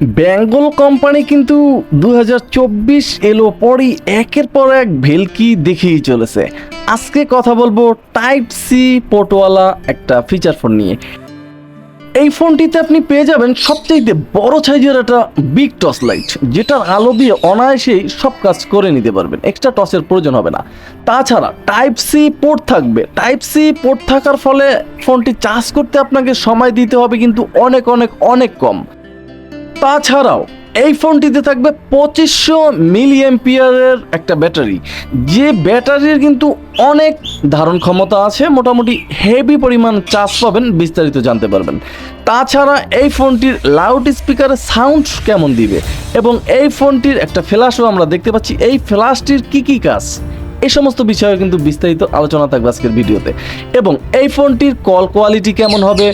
Bengal company কিন্তু দুই হাজার চব্বিশ এলো পরই একের পর এক ভেলকি দেখিয়ে চলেছে। আজকে কথা বলব টাইপ সি পোর্টওয়ালা একটা ফিচার ফোন নিয়ে। এই ফোনটিতে আপনি পেয়ে যাবেন সবচেয়ে বড় সাইজের একটা বিগ টস লাইট যেটার আলো দিয়ে অনায়াসেই সব কাজ করে নিতে পারবেন। এক্সট্রা টসের প্রয়োজন হবে না। তাছাড়া টাইপ সি পোর্ট থাকবে। টাইপ সি পোর্ট থাকার ফলে ফোনটি চার্জ করতে আপনাকে সময় দিতে হবে, কিন্তু অনেক অনেক অনেক কম। তাছাড়াও, এই ফোনটিতে থাকবে পঁচিশশো মিলি এম্পিয়ারের একটা ব্যাটারি। যে ব্যাটারির কিন্তু অনেক ধারণ ক্ষমতা আছে, মোটামুটি হেভি পরিমাণ চার্জ পাবেন, বিস্তারিত জানতে পারবেন। তাছাড়া এই ফোনটির লাউড স্পিকারের সাউন্ড কেমন দিবে? এবং এই ফোনটির একটা ফ্ল্যাশও আমরা দেখতে পাচ্ছি। এই ফ্ল্যাশটির কি কি কাজ? এই সমস্ত বিষয়ে কিন্তু বিস্তারিত আলোচনা থাকবে আজকের ভিডিওতে। এবং এই ফোনটির কল কোয়ালিটি কেমন হবে?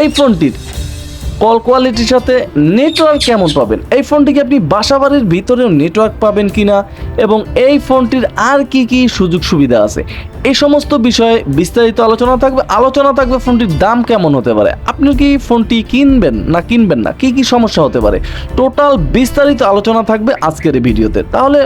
এই ফোনটির কল কোয়ালিটির সাথে নেটওয়ার্ক কেমন পাবেন? এই ফোনটিকে আপনি বাসাবাড়ির ভিতরেও নেটওয়ার্ক পাবেন কিনা? এবং এই ফোনটির আর কি কি সুযোগ সুবিধা আছে? এই সমস্ত বিষয়ে বিস্তারিত আলোচনা থাকবে। আলোচনা থাকবে ফোনটির দাম কেমন হতে পারে? আপনি কি ফোনটি কিনবেন না কিনবেন না? কি কি সমস্যা হতে পারে? টোটাল বিস্তারিত আলোচনা থাকবে আজকের এই ভিডিওতে। তাহলে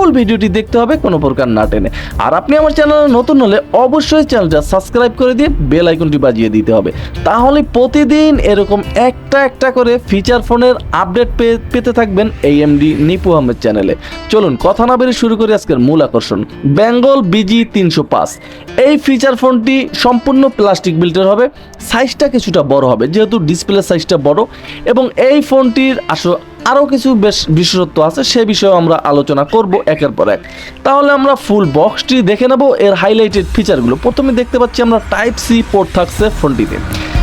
ফুল ভিডিওটি দেখতে হবে, কোনো প্রকার না টেনে। আর আপনি আমার চ্যানেলে নতুন হলে অবশ্যই চ্যানেলটা সাবস্ক্রাইব করে দিয়ে বেল আইকনটি বাজিয়ে দিতে হবে। তাহলে প্রতিদিন এরকম একটা একটা করে ফিচার ফোনের আপডেট পেতে থাকবেন এই এমডি নিপু আহমেদ চ্যানেলে। চলুন, কথা না বেরিয়ে শুরু করি আজকের মূল আকর্ষণ, বেঙ্গল বিজি তিনশো পাঁচ। এই ফিচার ফোনটি সম্পূর্ণ প্লাস্টিক বিল্টের হবে সাইজটা কিছুটা বড় হবে, যেহেতু ডিসপ্লে সাইজটা বড়। এবং এই ফোনটির আসলে আরও কিছু বেশ বিশেষত্ব আছে, সে বিষয়ে আমরা আলোচনা করব একের পর এক। তাহলে আমরা ফুল বক্সটি দেখে নেব, এর হাইলাইটেড ফিচারগুলো প্রথমে দেখতে পাচ্ছি আমরা টাইপ সি পোর্ট থাকছে ফোনটিতে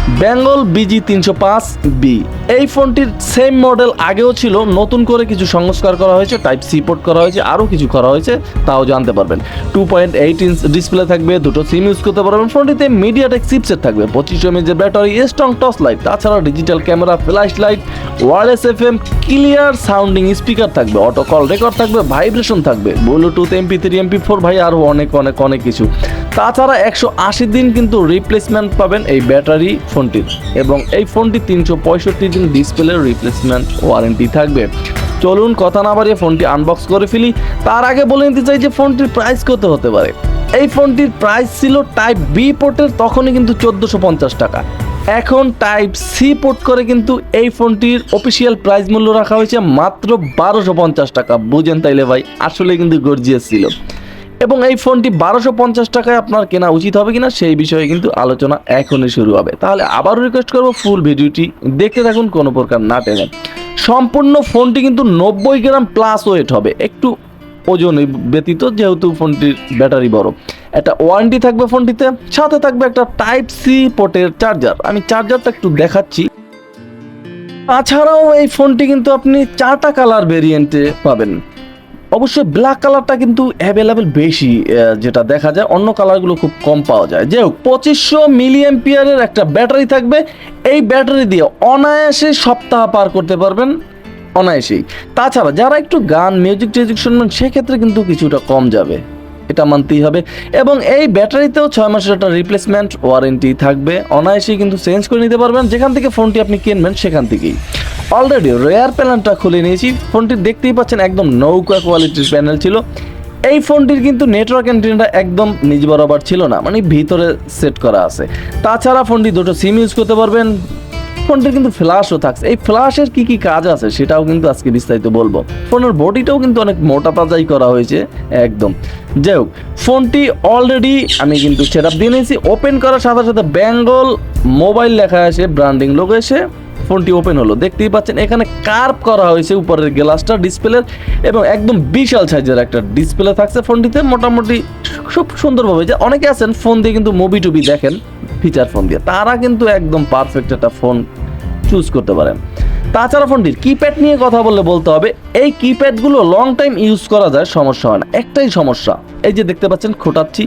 বেঙ্গল বিজি তিনশো পাঁচ বি এই ফোনটির সেম মডেল আগেও ছিল, নতুন করে কিছু সংস্কার করা হয়েছে টাইপ সি পোর্ট করা হয়েছে, আরও কিছু করা হয়েছে, তাও জানতে পারবেন। Two point eight inch display থাকবে, দুটো সিম ইউজ করতে পারবেন, ফোনটিতে মিডিয়াটেক চিপসেট থাকবে, পঁচিশ এমএজের ব্যাটারি স্ট্রং টস লাইট তাছাড়া digital camera flash light wireless F M clear sounding speaker থাকবে অটো কল রেকর্ড থাকবে ভাইব্রেশন থাকবে Bluetooth MP three MP four ভাই, আরও অনেক অনেক অনেক কিছু। তাছাড়া একশো আশি দিন কিন্তু রিপ্লেসমেন্ট পাবেন এই ব্যাটারি ফোনটির এবং এই ফোনটি তিনশো পঁয়ষট্টি দিন ডিসপ্লের রিপ্লেসমেন্ট ওয়ারেন্টি থাকবে। চলুন কথা না বাড়িয়ে ফোনটি আনবক্স করে ফেলি। তার আগে বলে নিতে চাই যে ফোনটির প্রাইস কত হতে পারে? এই ফোনটির প্রাইস ছিল টাইপ বি পোর্টের তখনই কিন্তু চোদ্দোশো পঞ্চাশ টাকা। এখন টাইপ সি পোর্ট করে কিন্তু এই ফোনটির অফিসিয়াল প্রাইস মূল্য রাখা হয়েছে মাত্র বারোশো পঞ্চাশ টাকা। বুঝেন তাইলে ভাই আসলে কিন্তু গর্জিয়াস ছিল। এবং এই ফোনটি বারোশো পঞ্চাশ টাকায় আপনার কেনা উচিত হবে কিনা সেই বিষয়ে কিন্তু আলোচনা এখনই শুরু হবে। তাহলে আবারও রিকোয়েস্ট করব ফুল ভিডিওটি দেখতে থাকুন, কোনো প্রকার না টেনে সম্পূর্ণ ফোনটি কিন্তু নব্বই গ্রাম প্লাস ওয়েট হবে। একটু ওজন ব্যতীত, যেহেতু ফোনটির ব্যাটারি বড়। একটা ওয়ারেন্টি থাকবে ফোনটিতে, সাথে থাকবে একটা টাইপ সি পোর্টের চার্জার আমি চার্জারটা একটু দেখাচ্ছি। তাছাড়াও এই ফোনটি কিন্তু আপনি চারটা কালার ভেরিয়েন্টে পাবেন। অবশ্যই ব্ল্যাক কালারটা কিন্তু অ্যাভেলেবেল বেশি যেটা দেখা যায়। অন্য কালারগুলো খুব কম পাওয়া যায়। যাই হোক, পঁচিশশো মিলি এম্পিয়ারের একটা ব্যাটারি থাকবে। এই ব্যাটারি দিয়ে অনায়াসে সপ্তাহ পার করতে পারবেন, অনায়াসেই। তাছাড়া যারা একটু গান মিউজিক টিউজিক শুনবেন, সেক্ষেত্রে কিন্তু কিছুটা কম যাবে। এটা মানতেই হবে। এবং এই ব্যাটারিতেও ছয় মাসের একটা রিপ্লেসমেন্ট ওয়ারেন্টি থাকবে। অনায়াসেই কিন্তু চেঞ্জ করে নিতে পারবেন। যেখান থেকে ফোনটি আপনি কিনবেন, সেখান থেকেই। অলরেডি রেয়ার প্যানেলটা খুলে নিয়েছি। ফোনটি দেখতেই পাচ্ছেন একদম নৌকা কোয়ালিটির প্যানেল ছিল। এই ফোনটির কিন্তু নেটওয়ার্ক অ্যান্টেনাটা একদম নিজ বরাবর ছিল না মানে ভিতরে সেট করা আছে। তাছাড়া ফোনটি দুটো সিম ইউজ করতে পারবেন। ফোনটির কিন্তু ফ্ল্যাশও থাকছে। এই ফ্ল্যাশের কি কি কাজ আছে সেটাও কিন্তু আজকে বিস্তারিত বলব। ফোনের বডিটাও কিন্তু অনেক মোটা তাজাই করা হয়েছে, একদম। যাই হোক, ফোনটি অলরেডি আমি কিন্তু সেট আপ দিয়ে নিয়েছি। ওপেন করার সাথে সাথে বেঙ্গল মোবাইল লেখা আসে ব্র্যান্ডিং লোক এসে ফোনটি ওপেন হলো। দেখতেই পাচ্ছেন, এখানে কার্ভ করা হয়েছে উপরের গ্লাসটা ডিসপ্লের এবং একদম বিশাল সাইজের একটা ডিসপ্লে থাকছে ফোনটিতে, মোটামুটি খুব সুন্দরভাবে। যে অনেকে আছেন ফোন দিয়ে কিন্তু মুভি টুবি দেখেন ফিচার ফোন দিয়ে। তারা কিন্তু একদম পারফেক্ট একটা ফোন চুজ করতে পারেন। তাছাড়া ফোনটির কিপ্যাড নিয়ে কথা বললে বলতে হবে, এই কিপ্যাডগুলো লং টাইম ইউজ করা যায়, সমস্যা হয় না। একটাই সমস্যা, এই যে দেখতে পাচ্ছেন, খোটাচ্ছি।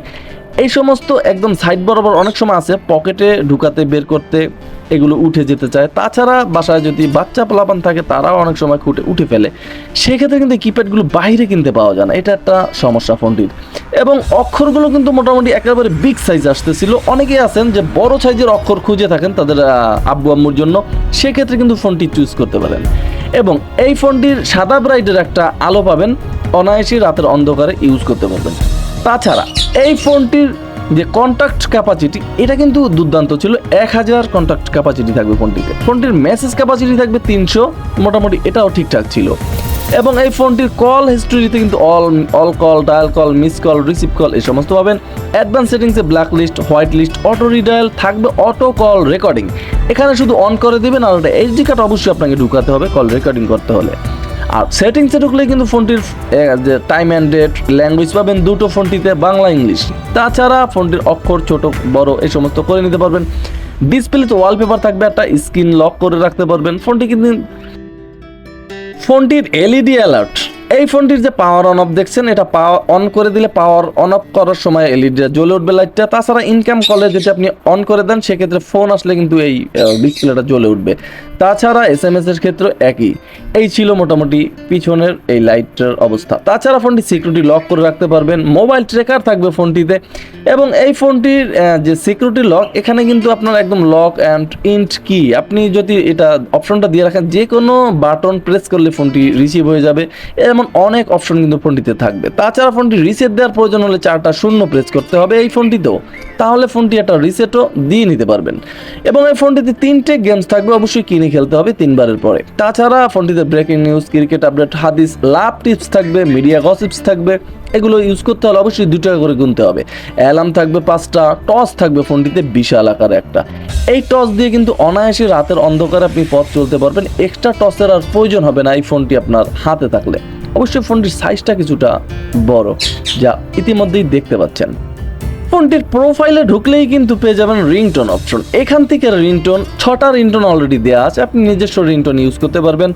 এই সমস্ত একদম সাইড বরাবর অনেক সময় আছে পকেটে ঢুকাতে, বের করতে এগুলো উঠে যেতে চায়। তাছাড়া বাসায় যদি বাচ্চা পোলাপান থাকে, তারাও অনেক সময় খুঁটে উঠে ফেলে। সেক্ষেত্রে কিন্তু কিপ্যাডগুলো বাইরে কিনতে পাওয়া যায় না। এটা একটা সমস্যা ফোনটির এবং অক্ষরগুলো কিন্তু মোটামুটি একেবারে বিগ সাইজ আসতেছিল। অনেকেই আছেন যে বড় সাইজের অক্ষর খুঁজে থাকেন তাদের আব্বু আম্মুর জন্য। সেক্ষেত্রে কিন্তু ফোনটি চুজ করতে পারেন। এবং এই ফোনটির সাদা ব্রাইটের একটা আলো পাবেন। অনায়াসই রাতের অন্ধকারে ইউজ করতে পারবেন। তাছাড়া এই ফোনটির যে কন্ট্যাক্ট ক্যাপাসিটি এটা কিন্তু দুর্দান্ত ছিল। এক হাজার কন্ট্যাক্ট ক্যাপাসিটি থাকবে ফোনটিতে। ফোনটির মেসেজ ক্যাপাসিটি থাকবে তিনশো, মোটামুটি এটাও ঠিকঠাক ছিল। এবং এই ফোনটির কল হিস্ট্রিতে কিন্তু all all call dial call miss call receive call এই সমস্ত পাবেন। অ্যাডভান্স সেটিংসে black list white list auto redial থাকবে অটো কল রেকর্ডিং এখানে শুধু অন করে দেবেন, আর একটা এইচডি কার্ড অবশ্যই আপনাকে ঢুকাতে হবে কল রেকর্ডিং করতে হলে। আর সেটিংসে ঢুকলে কিন্তু ফোনটির টাইম অ্যান্ড ডেট ল্যাঙ্গুয়েজ পাবেন দুটো ফোনটিতে, বাংলা ইংলিশ তাছাড়া ফোনটির অক্ষর ছোট, বড়, এই সমস্ত করে নিতে পারবেন। ডিসপ্লেতে ওয়ালপেপার থাকবে, একটা স্ক্রিন লক করে রাখতে পারবেন। ফোনটি কিন্তু, ফোনটির এলইডি অ্যালার্ট এই ফোনটির যে পাওয়ার অন অফ দেখছেন, এটা পাওয়ার অন করে দিলে পাওয়ার অন অফ করার সময় এলইডি জ্বলে উঠবে লাইটটা তাছাড়া ইনকাম কলে যদি আপনি অন করে দেন, সেক্ষেত্রে ফোন আসলে কিন্তু এই ডিসপ্লেটা জ্বলে উঠবে। তাছাড়া এস এম এর ক্ষেত্রে একই। এই ছিল মোটামুটি পিছনের এই লাইটের অবস্থা। তাছাড়া ফোনটি সিকিউরিটি লক করে রাখতে পারবেন। মোবাইল ট্রেকার থাকবে ফোনটিতে এবং এই ফোনটির যে সিকিউরিটি লক এখানে কিন্তু আপনার একদম লক অ্যান্ড ইন্ট কি আপনি যদি এটা অপশনটা দিয়ে রাখেন যে কোনো বাটন প্রেস করলে ফোনটি রিসিভ হয়ে যাবে। এমন অনেক অপশন কিন্তু ফোনটিতে থাকবে। তাছাড়া ফোনটি রিসেট দেওয়ার প্রয়োজন হলে চারটা শূন্য প্রেস করতে হবে এই ফোনটিতেও। তাহলে ফোনটি একটা রিসেটও দিয়ে নিতে পারবেন। এবং এই ফোনটিতে তিনটে গেমস থাকবে, অবশ্যই কিনে খেলতে হবে তিনবারের পরে। তাছাড়া ফোনটিতে ব্রেকিং নিউজ ক্রিকেট আপডেট হাদিস লাভ টিপস থাকবে মিডিয়া গসিপস থাকবে, এগুলো ইউজ করতে হলে অবশ্যই দু টাকা করে গুনতে হবে। অ্যালার্ম থাকবে পাঁচটা টস থাকবে ফোনটিতে বিশাল আকারে একটা। এই টস দিয়ে কিন্তু অনায়াসে রাতের অন্ধকারে আপনি পথ চলতে পারবেন। এক্সট্রা টসের আর প্রয়োজন হবে না এই ফোনটি আপনার হাতে থাকলে। অবশ্যই ফোনটির সাইজটা কিছুটা বড়, যা ইতিমধ্যেই দেখতে পাচ্ছেন। ফোনটির প্রোফাইলে ঢুকলেই কিন্তু পেয়ে যাবেন রিংটোন অপশন এখান থেকে রিংটোন ছটা রিংটোন অলরেডি দেওয়া আছে। আপনি নিজস্ব রিংটোন ইউজ করতে পারবেন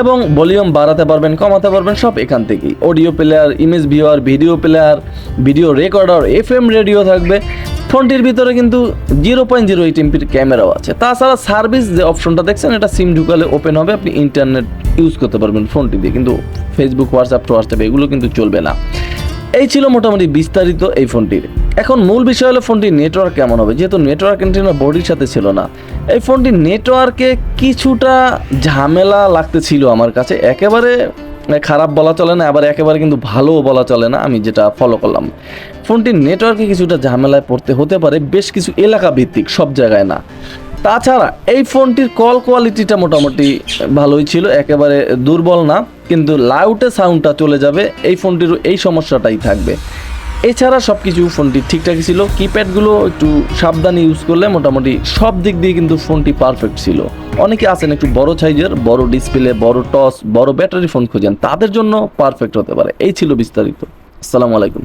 এবং ভলিউম বাড়াতে পারবেন, কমাতে পারবেন, সব এখান থেকেই। Audio player image viewer video player video recorder F M radio থাকবে। ফোনটির ভিতরে কিন্তু জিরো পয়েন্ট জিরো এইট এমপির ক্যামেরাও আছে। তাছাড়া সার্ভিস যে অপশনটা দেখছেন, এটা সিম ঢুকালে ওপেন হবে। আপনি ইন্টারনেট ইউজ করতে পারবেন ফোনটি দিয়ে। কিন্তু ফেসবুক হোয়াটসঅ্যাপ হোয়াটসঅ্যাপ এগুলো কিন্তু চলবে না। এই ছিল মোটামুটি বিস্তারিত এই ফোনটির। এখন মূল বিষয় হলো ফোনটির নেটওয়ার্ক কেমন হবে? যেহেতু নেটওয়ার্ক অ্যান্টেনা বডির সাথে ছিল না। এই ফোনটির নেটওয়ার্কে কিছুটা ঝামেলা লাগতেছিল আমার কাছে। একেবারে খারাপ বলা চলে না, আবার একেবারে কিন্তু ভালোও বলা চলে না, আমি যেটা ফলো করলাম। ফোনটির নেটওয়ার্কে কিছুটা ঝামেলায় পড়তে হতে পারে, বেশ কিছু এলাকা ভিত্তিক, সব জায়গায় না। তাছাড়া এই ফোনটির কল কোয়ালিটিটা মোটামুটি ভালোই ছিল, একেবারে দুর্বল না, কিন্তু লাউটে সাউন্ডটা চলে যাবে, এই ফোনটিরও এই সমস্যাটাই থাকবে। এছাড়া সব কিছু ফোনটি ঠিকঠাকই ছিল। কিপ্যাডগুলো একটু সাবধানে ইউজ করলে মোটামুটি সব দিক দিয়ে কিন্তু ফোনটি পারফেক্ট ছিল। অনেকে আছেন একটু বড় সাইজের বড় ডিসপ্লে বড় টস বড় ব্যাটারি ফোন খোঁজেন, তাদের জন্য পারফেক্ট হতে পারে। এই ছিল বিস্তারিত। আসসালামু আলাইকুম।